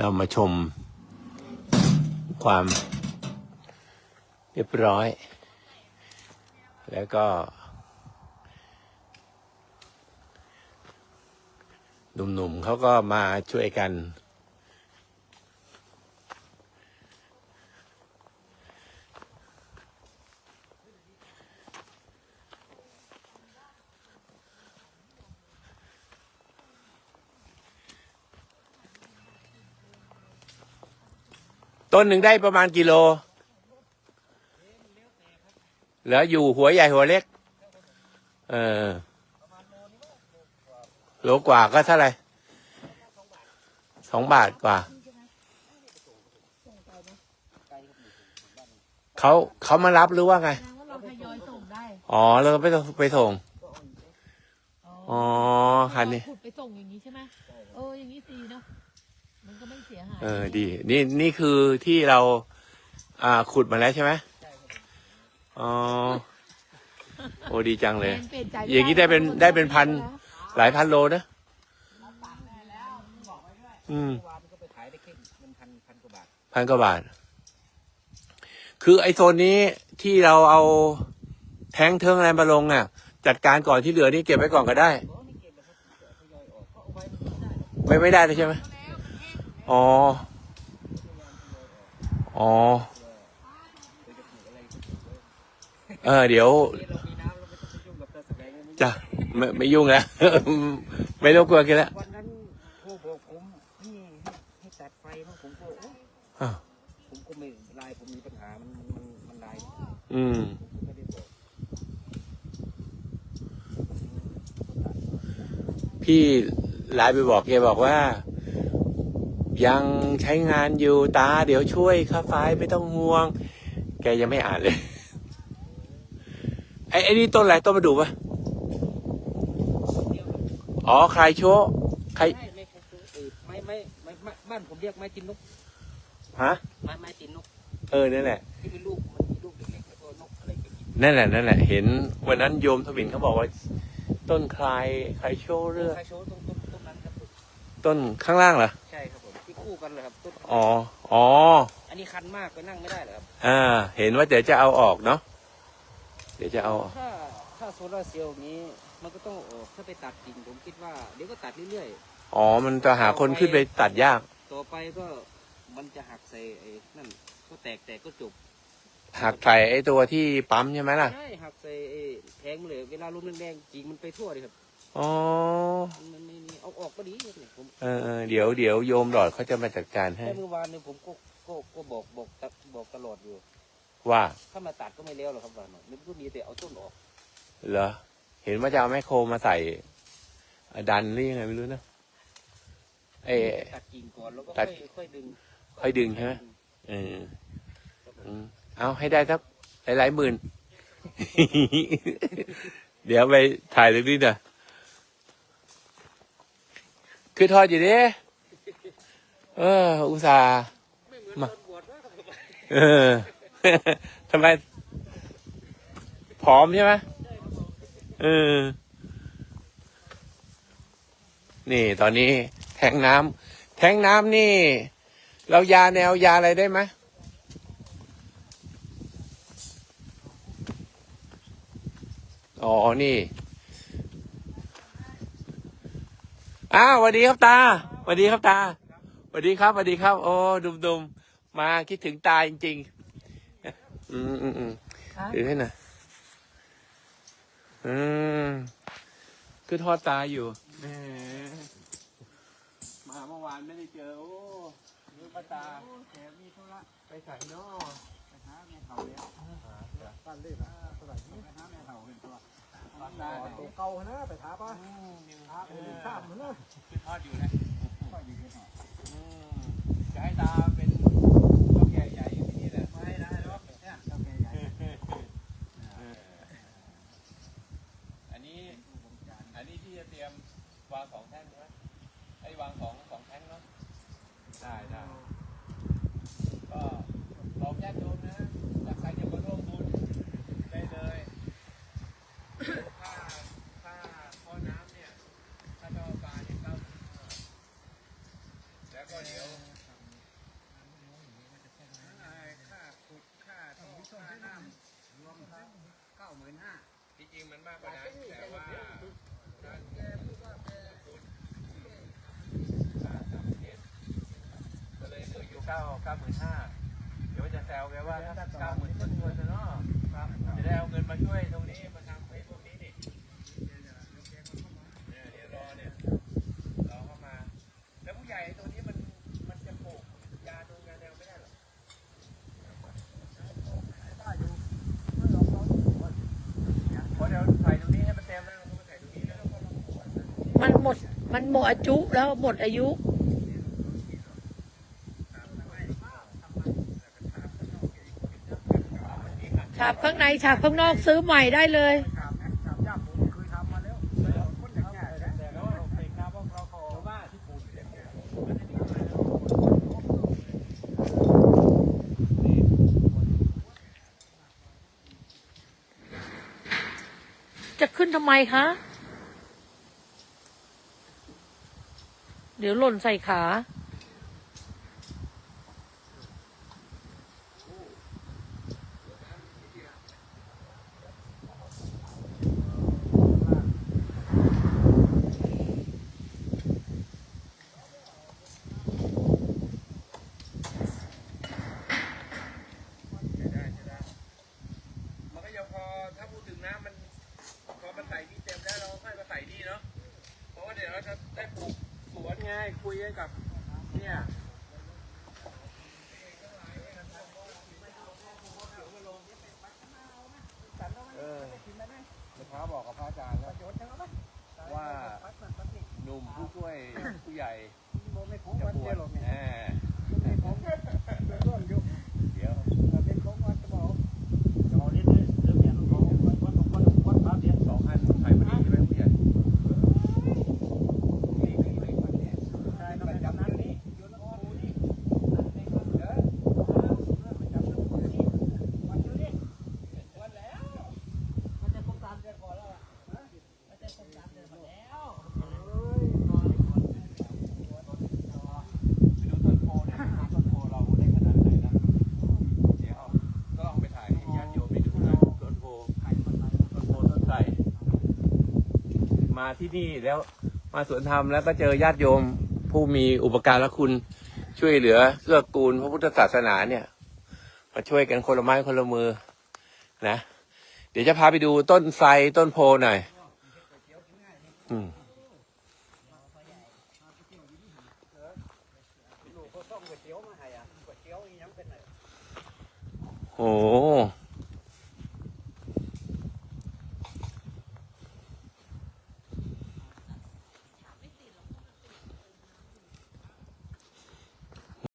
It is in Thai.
เรามาชม ความเรียบร้อย แล้วก็ หนุ่มๆเขาก็มาช่วยกัน ต้นหนึ่งได้ประมาณกิโล แล้วอยู่หัวใหญ่หัวเล็ก เออโลกว่าก็เท่าไหร่สองบาทกว่า เขาเขามารับหรือว่าไงแสดงว่าเราทยอยส่งได้อ๋อแล้วก็ไปส่งไปส่ง อ๋อคันนี้ ขุดไปส่งอย่างนี้ใช่ไหมเอออย่างนี้ดีเนาะมันก็ไม่ เสียหายเออดี นี่นี่คือที่เรา อ่าขุดมาแล้วใช่ไหมอ๋อโอ้ดีจังเลย เปลี่ยนใจอย่างนี้ได้เป็นได้เป็นพัน หลายพันโลนะอืมเมื่อวานก็ไปขายได้แค่เงินพันพันกว่าบาท พันกว่าบาท คือไอโซนนี้ที่เราเอาแทงเทิงอะไรมาลงอะ จัดการก่อนที่เหลือนี่เก็บไว้ก่อนก็ได้อ๋อนี่เก็บนะครับทยอยออกก็เอาไว้ไม่ได้หรอกไว้ไม่ได้เลยใช่ไหม อ๋อ อ๋อเดี๋ยวจะปลูกอะไรก็ปลูกไว้เออ เดี๋ยวนี่เรามีน้ำเราไม่ต้องไปยุ่งกับตาแสดงเลยจะไม่ไม่ยุ่งแล้ว ไม่รบกวนกันแล้ววันนั้นโทรบอกผมให้ให้ให้ตัดไฟเนาะผมก็โอ๊ยอ้าวผมก็ไม่ไลน์ผมมีปัญหา มันมันมันไลน์อืมผมก็ไม่ได้บอกพี่ไลน์ไปบอกแกบอกว่า ยังใช้งานอยู่ตา เดี๋ยวช่วยค่าไฟไม่ต้องห่วง แกยังไม่อ่านเลย ไอ้ไอ้นี่ต้นอะไรต้นมาดูปะอ๋อใครโชว์ใครไม่ไม่ครับเออไม่ไม่ไม่ไม่บ้านผมเรียกไม้ตินนกฮะไม้ไม้ตินนกเออนั่นแหละที่เป็นลูกมันมีลูกเล็กๆแล้วก็นกอะไรก็กินนั่นแหละนั่นแหละ เห็นวันนั้นโยมทวินเขาบอกว่า ต้นคลายใครโชว์เรื่องใครโชว์ต้นต้นต้นนั้นครับต้นข้างล่างเหรอ กันเลยครับต้นอ๋อ อ๋อ อันนี้คันมากไปนั่งไม่ได้เหรอครับ อ่า เห็นว่าเดี๋ยวจะเอาออกเนาะ เดี๋ยวจะเอาออกถ้าถ้าโซลาร์เซลล์นี้ มันก็ต้องออกถ้าไปตัดกิ่งผมคิดว่าเดี๋ยวก็ตัดเรื่อยอ๋อ มันจะหาคนขึ้นไปตัดยาก ๆ ต่อไปก็มันจะหักใส่ไอ้นั่นก็แตกแตกก็จบหักใส่ไอ้ตัวที่ปั๊มใช่ไหมล่ะ ใช่หักใส่ไอ้แทงมันเลย เวลาลมแรงๆกิ่งมันไปทั่วเลยครับ อ๋อมันมันไม่มีเอาออกก็ดีครับเนี่ยผมเออเออเดี๋ยวเดี๋ยวโยมหลอดเขาจะมาจัดการให้แค่เมื่อวานเนี่ยผมก็ก็ก็บอกบอกตะบอกตลอดอยู่ ว่า ถ้ามาตัดก็ไม่แล้วหรอกครับวานนึกว่ามีแต่เอาต้นออก เหรอ เห็นว่าจะเอาแมคโครมาใส่ดันหรือยังไงไม่รู้นะเอ้ตัดกิ่งก่อนแล้วก็ตัค่อด ยค่อยดึงค่อยดึงใช่ไหมเอออืมเอาให้ได้สักหลายๆหมื่น เดี๋ยวไปถ่ายตรงนี้หน่อย คือทอดอยู่ดิเออ อุตส่าห์ไม่เหมือนมาตอนบวชว่าครับผมเออทำไมผอมใช่ไหมเออ นี่ตอนนี้แทงน้ำแทงน้ำนี่ เรายาแนวยาอะไรได้ไหมอ๋อ นี่ อ้าวสวัสดีครับตาสวัสดีครับตาสวัสดีครับสวัสดีครับ โอ้ดุมๆมาคิดถึงตาจริงๆ อืมอืมอืมถือให้หน่อยอืมคือทอดตาอยู่แหมมาเมื่อวานไม่ได้เจอ โอ้ดูป้าตาแกมีธุระไปใส่นอไปหาแม่เฒ่าแล้วบ้านเล่นะเท่าไหร่ไปหาแม่เฒ่าเป็นตัว ป้าตาตัวเก่านะไปถาป่ะอืมมีถาไปดูข้ามมันนะคือทอดอยู่นะทอดอยู่ที่ทอดอืมจะให้ตาเป็นเจ้าแก่ใหญ่อย่างนี้แหละไม่ได้หรอกเนี่ยเจ้าแก่ใหญ่อันนี้อันนี้ที่จะเตรียมวางสองแท่งใช่ไหมไอ้วางสองสองแท่งเนาะได้ได้ก็บอกญาติโยมนะถ้าใครจะมาร่วมบุญได้เลยค่าค่าข้อน้ำเนี่ย ค่าท่อปลาเนี่ยเก้าสิบห้าแล้วก็เดี๋ยว เก้าเก้าหมื่นห้าเดี๋ยวจะแซวแกว่าถ้าเก้าหมื่นต้นๆนะเนาะจะได้เอาเงินมาช่วยตรงนี้มาทำไอ้พวกนี้นี่เนี่ยเดี๋ยวรอเนี่ยรอเข้ามา แล้วผู้ใหญ่ตัวนี้มันมันจะปลูกยาดงยาแนวไม่ได้หรอเพราะเดี๋ยวใส่ตรงนี้ให้มันเต็มแล้วเราก็ใส่ตรงนี้แล้วมันหมดมันหมดอายุแล้วหมดอายุ ฉาบข้างในฉาบข้างนอกซื้อใหม่ได้เลย จะขึ้นทำไมคะ เดี๋ยวหล่นใส่ขา ได้ใช่ได้มันก็ยังพอถ้าพูดถึงน้ำมันพอมันใส่นี่เต็มแล้วเราค่อยมาใส่นี่เนาะเพราะว่าเดี๋ยวเราจะได้ปลูกส วนไงคุยกันกับเนี่ยเออเมื่อเช้าบอกกับพระอาจารย์แล้วว่าหนุ่มผู้ช่วยผู้ใหญ่จะบวชแหมเดี๋ยวสองพันไทยพอดีใช่ไหมผู้ใหญ่ไปดูต้นโพเนี่ยต้นโพเราได้ขนาดไหนนะเดี๋ยวก็ลองไปถ่ายให้ญาติโยมไปดูนะต้นโพต้นโพต้นไทรมา ที่นี่แล้วมาสวนธรรมแล้วก็เจอญาติโยมผู้มีอุปการะคุณช่วยเหลือเกื้อกูลพระพุทธศาสนาเนี่ย มาช่วยกันคนละไม้คนละมือนะ เดี๋ยวจะพาไปดูต้นไทรต้นโพหน่อยอืมโอ้